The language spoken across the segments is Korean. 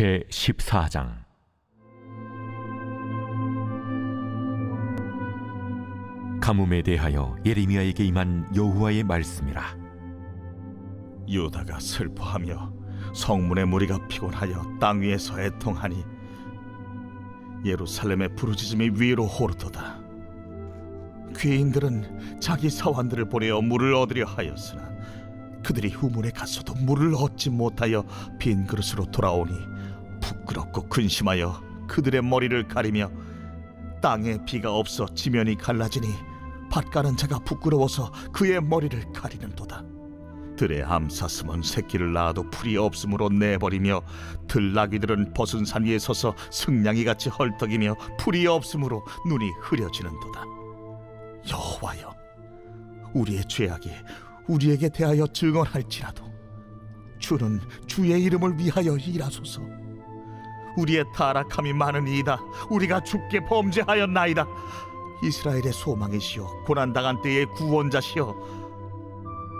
제 14장. 가뭄에 대하여 예레미야에게 임한 여호와의 말씀이라. 유다가 슬퍼하며 성문의 무리가 피곤하여 땅 위에서 애통하니 예루살렘의 부르짖음이 위로 오르도다. 귀인들은 자기 사환들을 보내어 물을 얻으려 하였으나 그들이 후문에 갔어도 물을 얻지 못하여 빈 그릇으로 돌아오니 부끄럽고 근심하여 그들의 머리를 가리며 땅에 비가 없어 지면이 갈라지니 밭 가는 자가 부끄러워서 그의 머리를 가리는도다 들의 암사슴은 새끼를 낳아도 풀이 없으므로 내버리며 들나귀들은 벗은 산 위에 서서 승냥이 같이 헐떡이며 풀이 없으므로 눈이 흐려지는도다. 여호와여, 우리의 죄악이 우리에게 대하여 증언할지라도 주는 주의 이름을 위하여 일하소서. 우리의 타락함이 많으니이다. 우리가 죽게 범죄하였나이다. 이스라엘의 소망이시여 고난당한 때의 구원자시여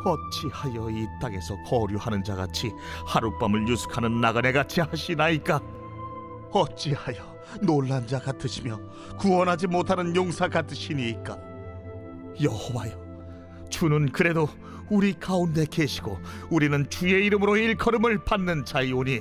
어찌하여 이 땅에서 거류하는 자같이 하룻밤을 유숙하는 나그네같이 하시나이까 어찌하여 놀란 자 같으시며 구원하지 못하는 용사 같으시니이까 여호와여 주는 그래도 우리 가운데 계시고 우리는 주의 이름으로 일컬음을 받는 자이오니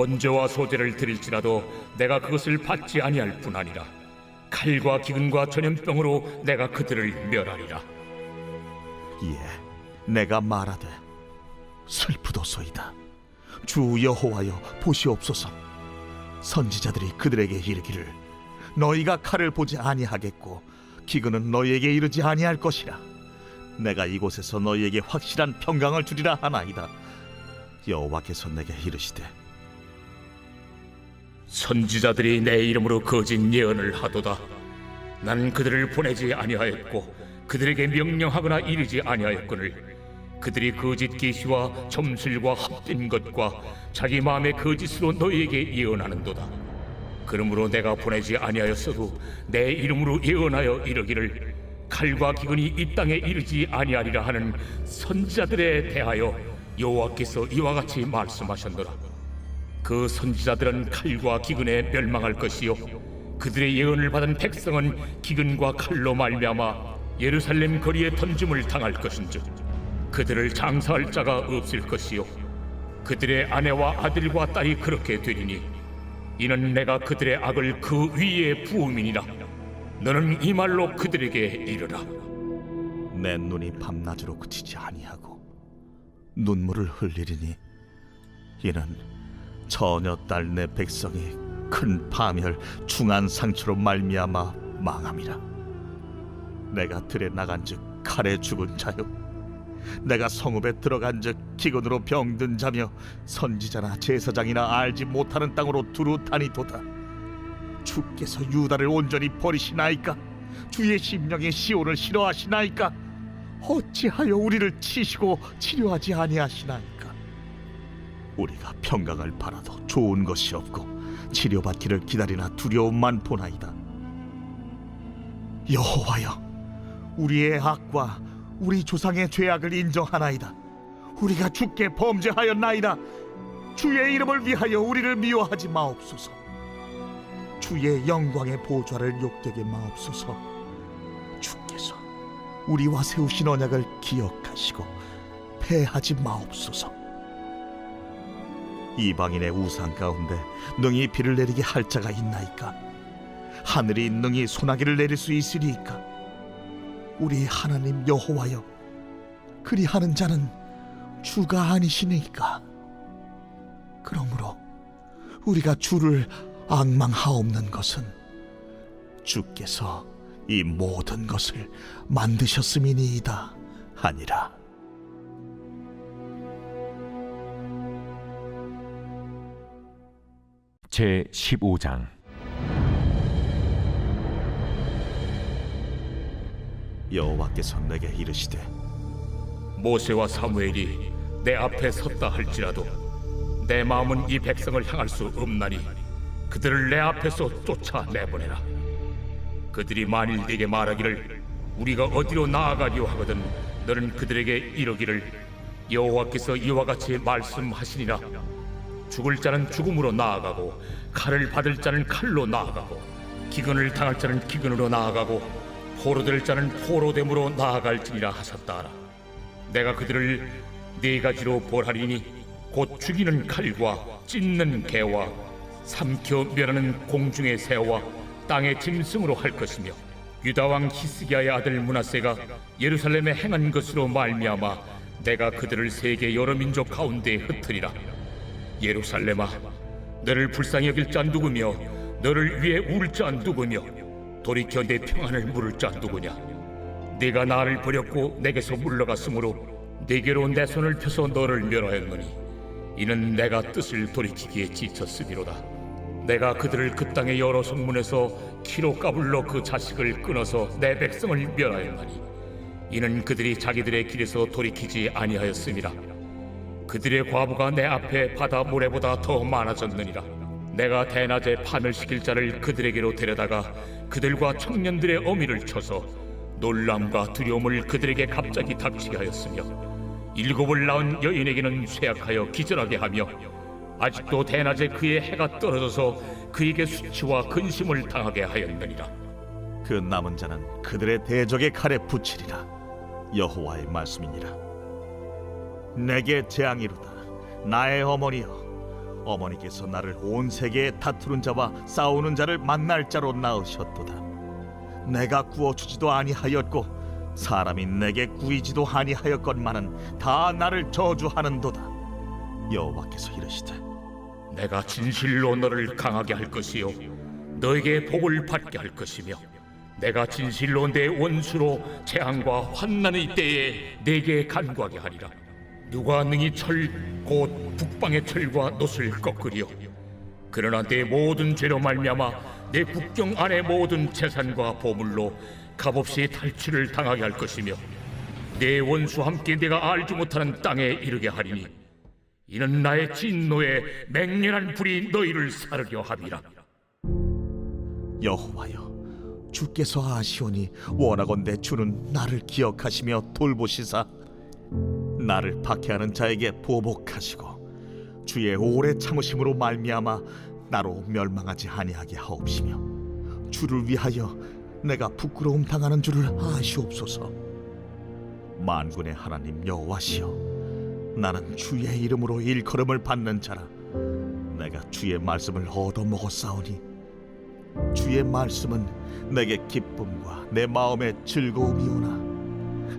번제와 소제를 드릴지라도 내가 그것을 받지 아니할 뿐 아니라 칼과 기근과 전염병으로 내가 그들을 멸하리라. 이에 내가 말하되 슬프도소이다. 주 여호와여 보시옵소서. 선지자들이 그들에게 이르기를 너희가 칼을 보지 아니하겠고 기근은 너희에게 이르지 아니할 것이라. 내가 이곳에서 너희에게 확실한 평강을 주리라 하나이다. 여호와께서 내게 이르시되 선지자들이 내 이름으로 거짓 예언을 하도다. 나는 그들을 보내지 아니하였고 그들에게 명령하거나 이르지 아니하였거늘 그들이 거짓 계시와 점술과 합된 것과 자기 마음의 거짓으로 너희에게 예언하는도다. 그러므로 내가 보내지 아니하였어도 내 이름으로 예언하여 이르기를 칼과 기근이 이 땅에 이르지 아니하리라 하는 선지자들에 대하여 여호와께서 이와 같이 말씀하셨노라. 그 선지자들은 칼과 기근에 멸망할 것이요. 그들의 예언을 받은 백성은 기근과 칼로 말미암아 예루살렘 거리에 던짐을 당할 것인즉 그들을 장사할 자가 없을 것이요. 그들의 아내와 아들과 딸이 그렇게 되리니 이는 내가 그들의 악을 그 위에 부음이니라. 너는 이 말로 그들에게 이르라. 내 눈이 밤낮으로 그치지 아니하고 눈물을 흘리리니 이는 처녀 딸 내 백성이 큰 파멸 중한 상처로 말미암아 망함이라. 내가 들에 나간즉 칼에 죽은 자요. 내가 성읍에 들어간즉 기근으로 병든 자며 선지자나 제사장이나 알지 못하는 땅으로 두루 다니도다. 주께서 유다를 온전히 버리시나이까? 주의 심령의 시온을 싫어하시나이까? 어찌하여 우리를 치시고 치료하지 아니하시나이까 우리가 평강을 바라도 좋은 것이 없고 치료받기를 기다리나 두려움만 보나이다. 여호와여 우리의 악과 우리 조상의 죄악을 인정하나이다. 우리가 주께 범죄하였나이다. 주의 이름을 위하여 우리를 미워하지 마옵소서. 주의 영광의 보좌를 욕되게 마옵소서. 주께서 우리와 세우신 언약을 기억하시고 패하지 마옵소서 이방인의 우상 가운데 능히 비를 내리게 할 자가 있나이까? 하늘이 능히 소나기를 내릴 수 있으리이까? 우리 하나님 여호와여 그리하는 자는 주가 아니시니까? 그러므로 우리가 주를 악망하옵는 것은 주께서 이 모든 것을 만드셨음이니이다 하니라 제 15장. 여호와께서 내게 이르시되 모세와 사무엘이 내 앞에 섰다 할지라도 내 마음은 이 백성을 향할 수 없나니 그들을 내 앞에서 쫓아내보내라. 그들이 만일 네게 말하기를 우리가 어디로 나아가려 하거든 너는 그들에게 이르기를 여호와께서 이와 같이 말씀하시니라 죽을 자는 죽음으로 나아가고 칼을 받을 자는 칼로 나아가고 기근을 당할 자는 기근으로 나아가고 포로될 자는 포로됨으로 나아갈지니라 하셨다라. 내가 그들을 네 가지로 벌하리니 곧 죽이는 칼과 찢는 개와 삼켜 멸하는 공중의 새와 땅의 짐승으로 할 것이며 유다 왕 히스기야의 아들 문하세가 예루살렘에 행한 것으로 말미암아 내가 그들을 세계 여러 민족 가운데 흩으리라 예루살렘아 너를 불쌍히 여길 자 누구며 너를 위해 울 자 누구며 돌이켜 내 평안을 물을 자 누구냐? 네가 나를 버렸고 내게서 물러갔으므로 내게로 내 손을 펴서 너를 멸하였노니 이는 내가 뜻을 돌이키기에 지쳤음이로다. 내가 그들을 그 땅의 여러 성문에서 키로 까불러 그 자식을 끊어서 내 백성을 멸하였노니 이는 그들이 자기들의 길에서 돌이키지 아니하였음이라 그들의 과부가 내 앞에 바다 모래보다 더 많아졌느니라. 내가 대낮에 파멸시킬 자를 그들에게로 데려다가 그들과 청년들의 어미를 쳐서 놀람과 두려움을 그들에게 갑자기 닥치게 하였으며 일곱을 낳은 여인에게는 쇠약하여 기절하게 하며 아직도 대낮에 그의 해가 떨어져서 그에게 수치와 근심을 당하게 하였느니라. 그 남은 자는 그들의 대적의 칼에 붙이리라. 여호와의 말씀이니라 내게 재앙이로다. 나의 어머니여 어머니께서 나를 온 세계에 다투는 자와 싸우는 자를 만날 자로 낳으셨도다. 내가 구워주지도 아니하였고 사람이 내게 구이지도 아니하였건만은 다 나를 저주하는도다. 여호와께서 이르시되 내가 진실로 너를 강하게 할 것이요 너에게 복을 받게 할 것이며 내가 진실로 내 원수로 재앙과 환난의 때에 내게 간구하게 하리라 누가 능히 철 곧 북방의 철과 놋을 꺾으리요? 그러나 내 모든 죄로 말미암아 내 국경 안의 모든 재산과 보물로 값없이 탈취를 당하게 할 것이며 내 원수와 함께 내가 알지 못하는 땅에 이르게 하리니 이는 나의 진노에 맹렬한 불이 너희를 사르려 함이라. 여호와여 주께서 아시오니 원하건대 주는 나를 기억하시며 돌보시사 나를 박해하는 자에게 보복하시고 주의 오래 참으심으로 말미암아 나로 멸망하지 아니하게 하옵시며 주를 위하여 내가 부끄러움 당하는 줄을 아시옵소서. 만군의 하나님 여호와시여 나는 주의 이름으로 일컬음을 받는 자라. 내가 주의 말씀을 얻어 먹었사오니 주의 말씀은 내게 기쁨과 내 마음의 즐거움이오나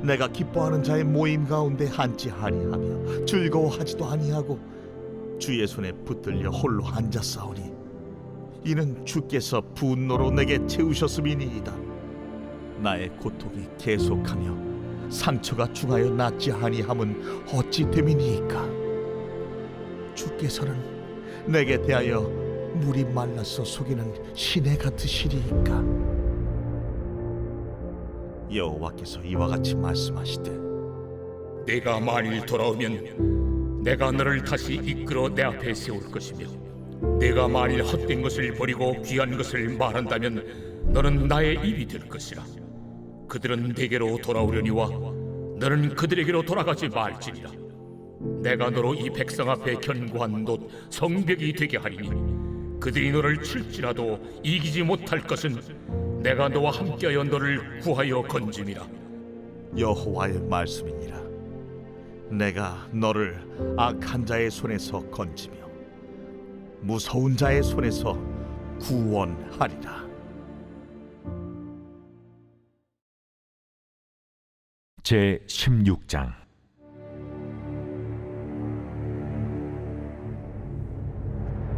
내가 기뻐하는 자의 모임 가운데 앉지 아니하며 즐거워하지도 아니하고 주의 손에 붙들려 홀로 앉았사오니 이는 주께서 분노로 내게 채우셨음이니이다. 나의 고통이 계속하며 상처가 중하여 낫지 아니함은 어찌 됨이니이까? 주께서는 내게 대하여 물이 말라서 속이는 시내 같으시리이까 여호와께서 이와 같이 말씀하시되 내가 만일 돌아오면 내가 너를 다시 이끌어 내 앞에 세울 것이며 내가 만일 헛된 것을 버리고 귀한 것을 말한다면 너는 나의 입이 될 것이라. 그들은 내게로 돌아오려니와 너는 그들에게로 돌아가지 말지니라. 내가 너로 이 백성 앞에 견고한 놋 성벽이 되게 하리니 그들이 너를 칠지라도 이기지 못할 것은 내가 너와 함께하여 너를 구하여 건짐이라. 여호와의 말씀이니라. 내가 너를 악한 자의 손에서 건지며 무서운 자의 손에서 구원하리라. 제 16장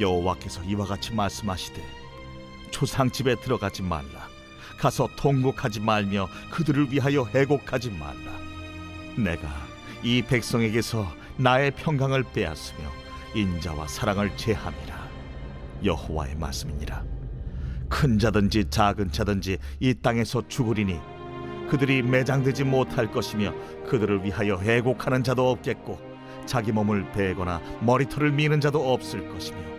여호와께서 이와 같이 말씀하시되 초상 집에 들어가지 말라. 가서 통곡하지 말며 그들을 위하여 애곡하지 말라. 내가 이 백성에게서 나의 평강을 빼앗으며 인자와 사랑을 제함이라. 여호와의 말씀이니라. 큰 자든지 작은 자든지 이 땅에서 죽으리니 그들이 매장되지 못할 것이며 그들을 위하여 애곡하는 자도 없겠고 자기 몸을 베거나 머리털을 미는 자도 없을 것이며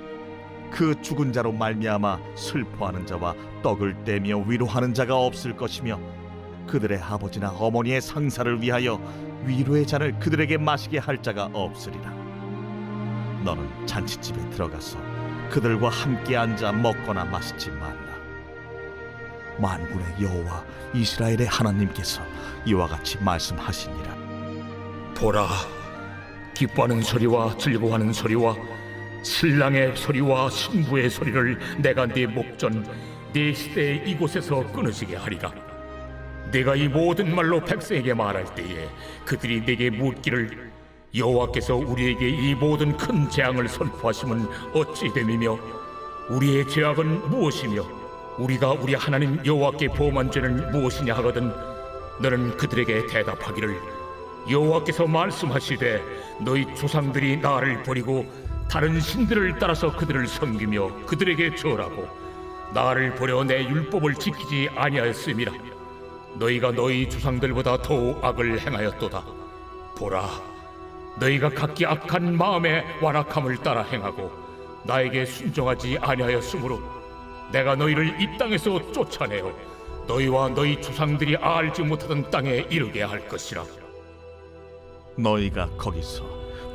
그 죽은 자로 말미암아 슬퍼하는 자와 떡을 떼며 위로하는 자가 없을 것이며 그들의 아버지나 어머니의 상사를 위하여 위로의 잔을 그들에게 마시게 할 자가 없으리라. 너는 잔치집에 들어가서 그들과 함께 앉아 먹거나 마시지 말라. 만군의 여호와 이스라엘의 하나님께서 이와 같이 말씀하시니라. 보라 기뻐하는 소리와 즐거워하는 소리와 신랑의 소리와 신부의 소리를 내가 네 목전 네 시대의 이곳에서 끊어지게 하리라. 내가 이 모든 말로 백성에게 말할 때에 그들이 내게 묻기를 여호와께서 우리에게 이 모든 큰 재앙을 선포하심은 어찌 됨이며 우리의 죄악은 무엇이며 우리가 우리 하나님 여호와께 보험한 죄는 무엇이냐 하거든 너는 그들에게 대답하기를 여호와께서 말씀하시되 너희 조상들이 나를 버리고 다른 신들을 따라서 그들을 섬기며 그들에게 절하고 나를 버려 내 율법을 지키지 아니하였음이라. 너희가 너희 조상들보다 더욱 악을 행하였도다. 보라 너희가 각기 악한 마음에 완악함을 따라 행하고 나에게 순종하지 아니하였으므로 내가 너희를 이 땅에서 쫓아내어 너희와 너희 조상들이 알지 못하던 땅에 이르게 할 것이라. 너희가 거기서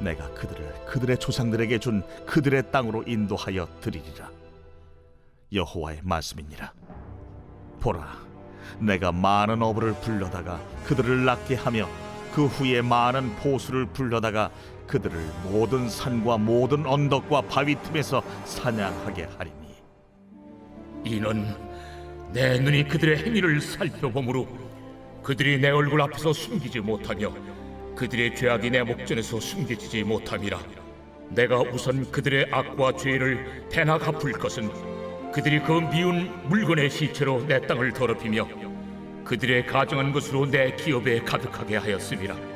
내가 그들을 그들의 조상들에게 준 그들의 땅으로 인도하여 드리리라. 여호와의 말씀이니라. 보라, 내가 많은 어부를 불러다가 그들을 낫게 하며 그 후에 많은 포수를 불러다가 그들을 모든 산과 모든 언덕과 바위 틈에서 사냥하게 하리니. 이는 내 눈이 그들의 행위를 살펴보므로 그들이 내 얼굴 앞에서 숨기지 못하며 그들의 죄악이 내 목전에서 숨겨지지 못함이라 내가 우선 그들의 악과 죄를 대나 갚을 것은 그들이 그 미운 물건의 시체로 내 땅을 더럽히며 그들의 가정한 것으로 내 기업에 가득하게 하였음이라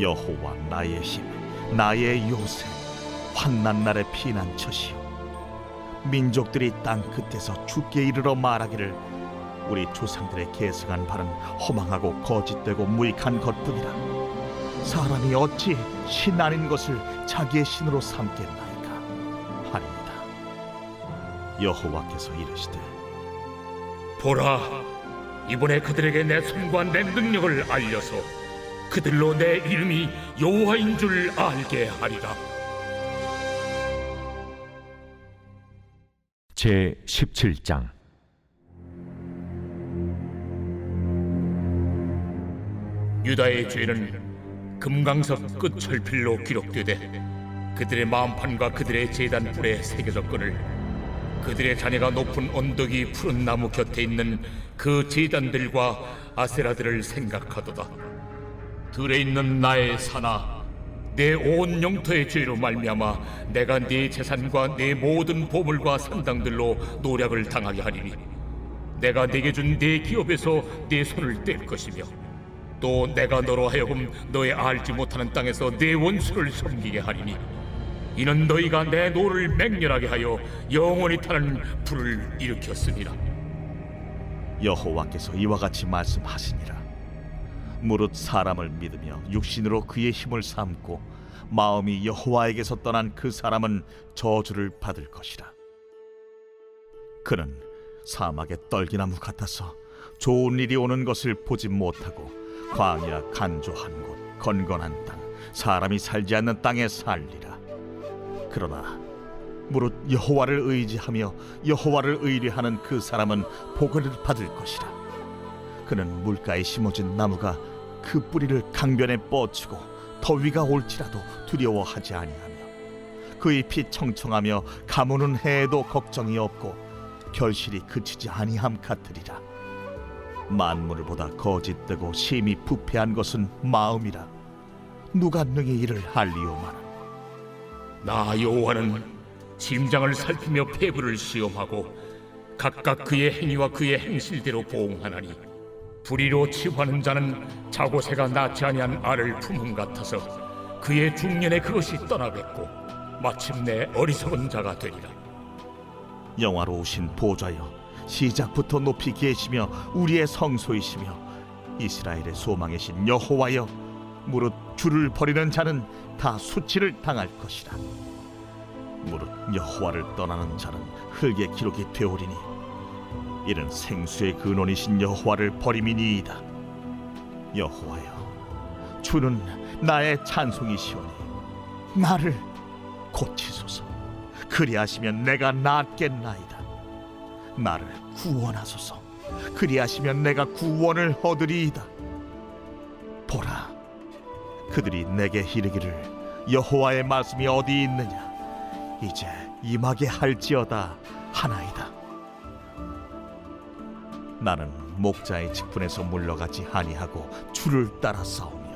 여호와 나의 힘, 나의 요새, 환난 날의 피난처시요. 민족들이 땅 끝에서 죽게 이르러 말하기를 우리 조상들의 계승한 바는 허망하고 거짓되고 무익한 것뿐이라. 사람이 어찌 신 아닌 것을 자기의 신으로 삼겠나이까 하리이다. 여호와께서 이르시되 보라 이번에 그들에게 내 손과 내 능력을 알려서 그들로 내 이름이 여호와인 줄 알게 하리라 제 17장 유다의 죄는 금강석 끝 철필로 기록되되 그들의 마음판과 그들의 제단 뿔에 새겨졌거늘 그들의 자녀가 높은 언덕이 푸른 나무 곁에 있는 그 제단들과 아세라들을 생각하도다. 들에 있는 나의 산아 내온 영토의 죄로 말미암아 내가 네 재산과 내 모든 보물과 산당들로 노략을 당하게 하리니 내가 네게 준 네 기업에서 네 손을 뗄 것이며 또 내가 너로 하여금 너의 알지 못하는 땅에서 내 원수를 섬기게 하리니 이는 너희가 내 노를 맹렬하게 하여 영원히 타는 불을 일으켰습니다. 여호와께서 이와 같이 말씀하시니라 무릇 사람을 믿으며 육신으로 그의 힘을 삼고 마음이 여호와에게서 떠난 그 사람은 저주를 받을 것이라. 그는 사막의 떨기나무 같아서 좋은 일이 오는 것을 보지 못하고 광야 간조한 곳 건건한 땅 사람이 살지 않는 땅에 살리라. 그러나 무릇 여호와를 의지하며 여호와를 의뢰하는 그 사람은 복을 받을 것이라. 그는 물가에 심어진 나무가 그 뿌리를 강변에 뻗치고 더위가 올지라도 두려워하지 아니하며 그 잎이 청청하며 가무는 해에도 걱정이 없고 결실이 그치지 아니함 같으리라. 만물을 보다 거짓되고 심히 부패한 것은 마음이라. 누가 능히 이를 알리오마나. 나 여호와는 심장을 살피며 폐부를 시험하고 각각 그의 행위와 그의 행실대로 보응하나니 불의로 치부하는 자는 자고새가 낳지 아니한 알을 품음 같아서 그의 중년에 그것이 떠나겠고 마침내 어리석은 자가 되리라 영화로우신 보좌여 시작부터 높이 계시며 우리의 성소이시며 이스라엘의 소망이신 여호와여 무릇 주를 버리는 자는 다 수치를 당할 것이라. 무릇 여호와를 떠나는 자는 흙의 기록이 되오리니 이는 생수의 근원이신 여호와를 버림이니이다. 여호와여 주는 나의 찬송이시오니 나를 고치소서. 그리하시면 내가 낫겠나이다. 나를 구원하소서. 그리하시면 내가 구원을 얻으리이다. 보라, 그들이 내게 이르기를 여호와의 말씀이 어디 있느냐? 이제 임하게 할지어다 하나이다. 나는 목자의 직분에서 물러가지 아니하고 주를 따라 싸우며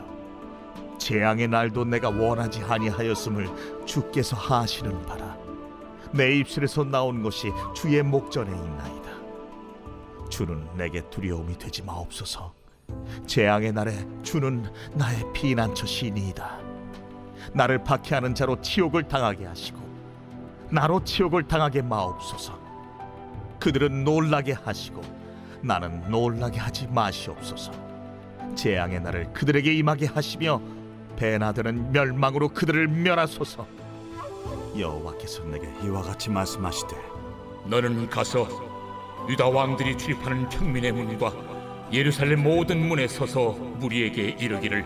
재앙의 날도 내가 원하지 아니하였음을 주께서 하시는 바라. 내 입술에서 나온 것이 주의 목전에 있나이다. 주는 내게 두려움이 되지 마옵소서. 재앙의 날에 주는 나의 피난처시니이다. 나를 박해하는 자로 치욕을 당하게 하시고 나로 치욕을 당하게 마옵소서. 그들은 놀라게 하시고 나는 놀라게 하지 마시옵소서. 재앙의 날을 그들에게 임하게 하시며 배나 되는 멸망으로 그들을 멸하소서. 여호와께서 내게 이와 같이 말씀하시되 너는 가서 유다 왕들이 출입하는 평민의 문과 예루살렘 모든 문에 서서 무리에게 이르기를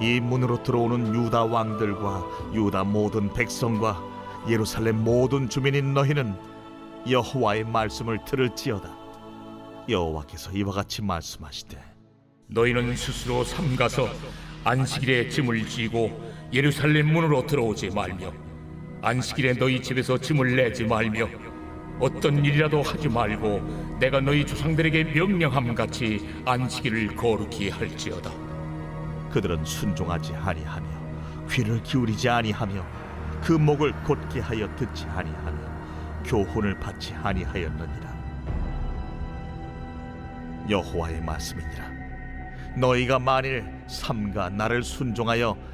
이 문으로 들어오는 유다 왕들과 유다 모든 백성과 예루살렘 모든 주민인 너희는 여호와의 말씀을 들을지어다. 여호와께서 이와 같이 말씀하시되 너희는 스스로 삼가서 안식일에 짐을 지고 예루살렘 문으로 들어오지 말며 안식일에 너희 집에서 짐을 내지 말며 어떤 일이라도 하지 말고 내가 너희 조상들에게 명령함 같이 안식일을 거룩히 할지어다. 그들은 순종하지 아니하며 귀를 기울이지 아니하며 그 목을 곧게 하여 듣지 아니하며 교훈을 받지 아니하였느니라. 여호와의 말씀이니라. 너희가 만일 삼가 나를 순종하여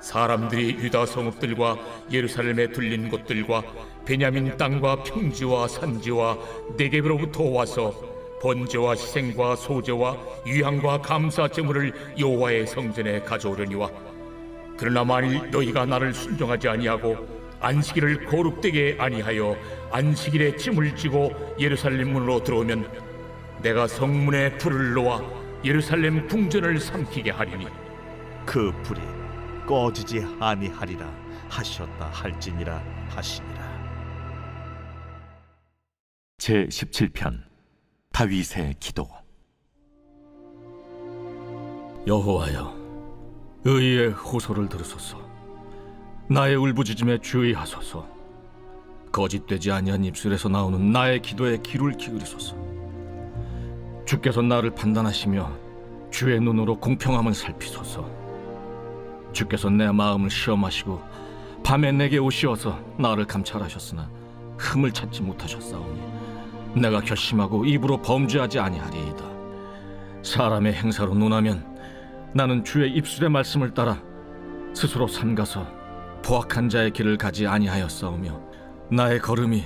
사람들이 유다 성읍들과 예루살렘에 둘린 곳들과 베냐민 땅과 평지와 산지와 네겝으로부터 와서 번제와 희생과 소제와 유향과 감사 제물을 여호와의 성전에 가져오려니와 그러나 만일 너희가 나를 순종하지 아니하고 안식일을 거룩되게 아니하여 안식일에 짐을 지고 예루살렘 문으로 들어오면 내가 성문에 불을 놓아 예루살렘 궁전을 삼키게 하리니 그 불이 꺼지지 아니하리라 하셨다 할지니라 하시니라 제 17편 다윗의 기도 여호와여, 의의 호소를 들으소서. 나의 울부짖음에 주의하소서. 거짓되지 아니한 입술에서 나오는 나의 기도에 귀를 기울이소서. 주께서 나를 판단하시며 주의 눈으로 공평함을 살피소서. 주께서 내 마음을 시험하시고 밤에 내게 오시어서 나를 감찰하셨으나 흠을 찾지 못하셨사오니 내가 결심하고 입으로 범죄하지 아니하리이다. 사람의 행사로 논하면 나는 주의 입술의 말씀을 따라 스스로 삼가서 포악한 자의 길을 가지 아니하였사오며 나의 걸음이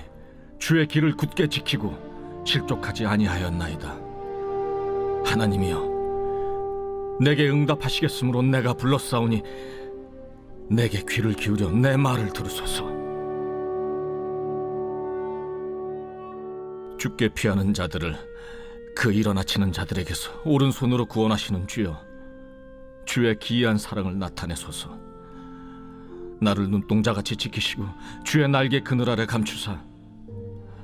주의 길을 굳게 지키고 실족하지 아니하였나이다. 하나님이여, 내게 응답하시겠으므로 내가 불렀사오니 내게 귀를 기울여 내 말을 들으소서. 죽게 피하는 자들을 그 일어나치는 자들에게서 오른손으로 구원하시는 주여, 주의 기이한 사랑을 나타내소서. 나를 눈동자같이 지키시고 주의 날개 그늘 아래 감추사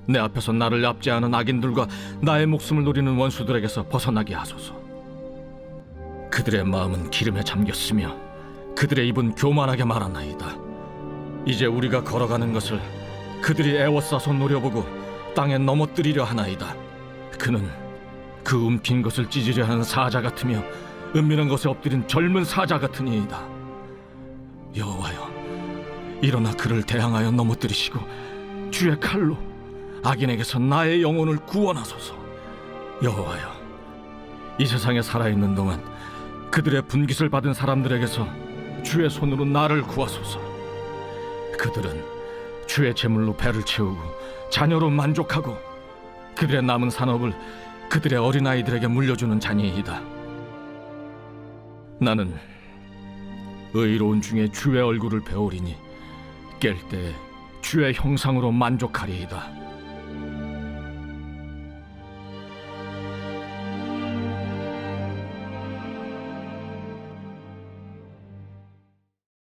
내 앞에서 나를 압제하는 악인들과 나의 목숨을 노리는 원수들에게서 벗어나게 하소서. 그들의 마음은 기름에 잠겼으며 그들의 입은 교만하게 말하나이다. 이제 우리가 걸어가는 것을 그들이 애워싸서 노려보고 땅에 넘어뜨리려 하나이다. 그는 그 움킨 것을 찢으려 하는 사자 같으며 은밀한 것에 엎드린 젊은 사자 같으니이다. 여호와여, 일어나 그를 대항하여 넘어뜨리시고 주의 칼로 악인에게서 나의 영혼을 구원하소서. 여호와여, 이 세상에 살아있는 동안 그들의 분깃을 받은 사람들에게서 주의 손으로 나를 구하소서. 그들은 주의 제물로 배를 채우고 자녀로 만족하고 그들의 남은 산업을 그들의 어린아이들에게 물려주는 자니이다. 나는 의로운 중에 주의 얼굴을 배우리니 깰 때 주의 형상으로 만족하리이다.